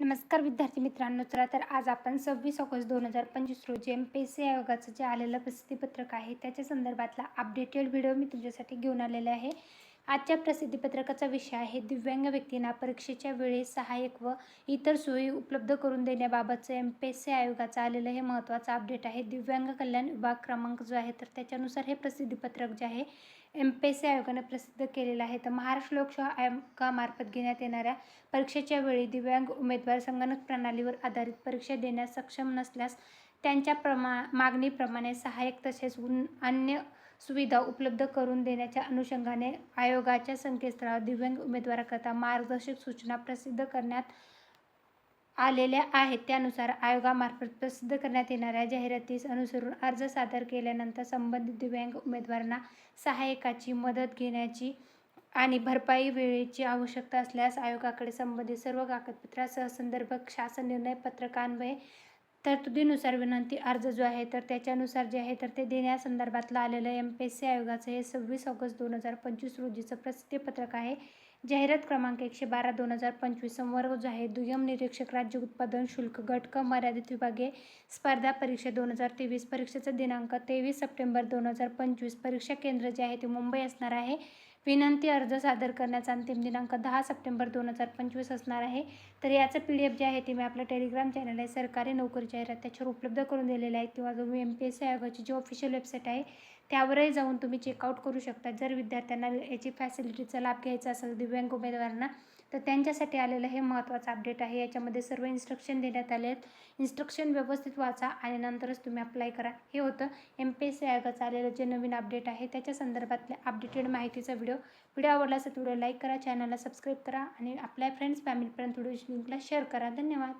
नमस्कार विद्यार्थी मित्रांनो चला तर आज आपण सव्वीस ऑगस्ट दोन हजार पंचवीस रोजी एम पी एस सी आयोगाचं जे आलेलं प्रसिद्धीपत्रक आहे त्याच्या संदर्भातला अपडेटेड व्हिडिओ मी तुमच्यासाठी घेऊन आलेला आहे. आजच्या प्रसिद्धीपत्रकाचा विषय आहे दिव्यांग व्यक्तींना परीक्षेच्या वेळी सहाय्यक व इतर सोयी उपलब्ध करून देण्याबाबतचं एम पी एस सी आयोगाचं आलेलं हे महत्त्वाचं अपडेट आहे. दिव्यांग कल्याण विभाग क्रमांक जो आहे तर त्याच्यानुसार हे प्रसिद्धीपत्रक जे आहे एम पी एस सी आयोगाने प्रसिद्ध केलेलं आहे. तर महाराष्ट्र लोकसेवा आयोगामार्फत घेण्यात येणाऱ्या परीक्षेच्या वेळी दिव्यांग उमेदवार संगणक प्रणालीवर आधारित परीक्षा देण्यास सक्षम नसल्यास त्यांच्या प्रमा मागणीप्रमाणे सहाय्यक तसेच उन अन्य सुविधा उपलब्ध करून देण्याच्या अनुषंगाने आयोगाच्या संकेतस्थळावर दिव्यांग उमेदवाराकरता मार्गदर्शक सूचना प्रसिद्ध करण्यात आलेल्या आहेत. त्यानुसार आयोगामार्फत प्रसिद्ध करण्यात येणाऱ्या जाहिरातीस अनुसरून अर्ज सादर केल्यानंतर संबंधित दिव्यांग उमेदवारांना सहाय्यकाची मदत घेण्याची आणि भरपाई वेळेची आवश्यकता असल्यास आयोगाकडे संबंधित सर्व कागदपत्रासह संदर्भ शासन निर्णय पत्रकान्वये तरतुदीनुसार विनंती अर्ज जो आहे तर त्याच्यानुसार जे आहे तर ते देण्यासंदर्भातलं आलेलं एम पी एस सी आयोगाचं हे सव्वीस ऑगस्ट दोन हजार पंचवीस रोजीचं प्रसिद्धीपत्रक आहे. जाहिरात क्रमांक एकशे बारा दोन हजार पंचवीस. संवर्ग जो आहे दुय्यम निरीक्षक राज्य उत्पादन शुल्क गट क मर्यादित विभागे स्पर्धा परीक्षा दोन हजार तेवीस. परीक्षेचा दिनांक तेवीस सप्टेंबर दोन हजार पंचवीस. परीक्षा केंद्र जे आहे ते मुंबई असणार आहे. विनंती अर्ज सादर करण्याचा अंतिम दिनांक दहा सप्टेंबर दोन हजार पंचवीस असणार आहे. तर याचं पी डी एफ जे आहे ते मी आपलं टेलिग्राम चॅनल आहे सरकारी नोकरी जाहिरात त्याच्यावर उपलब्ध करून दिलेलं आहे किंवा जो मी एम पी एस सी आयोगाची जी ऑफिशियल वेबसाईट आहे त्यावरही जाऊन तुम्ही चेकआउट करू शकता. जर विद्यार्थ्यांना याची फॅसिलिटीचा लाभ घ्यायचा असेल दिव्यांग उमेदवारांना तर त्यांच्यासाठी आलेलं हे महत्त्वाचं अपडेट आहे. याच्यामध्ये सर्व इन्स्ट्रक्शन देण्यात आले आहेत. इन्स्ट्रक्शन व्यवस्थित वाचा आणि नंतरच तुम्ही अप्लाय करा. हे होतं एम पी एस सी आयोगाचं आलेलं जे नवीन अपडेट आहे त्याच्या संदर्भातल्या अपडेटेड माहितीचा व्हिडिओ व्हिडिओ आवडला असेल व्हिडिओ लाईक करा चॅनलला सबस्क्राईब करा आणि आपल्या फ्रेंड्स फॅमिलीपर्यंत व्हिडिओ लिंकला शेअर करा. धन्यवाद.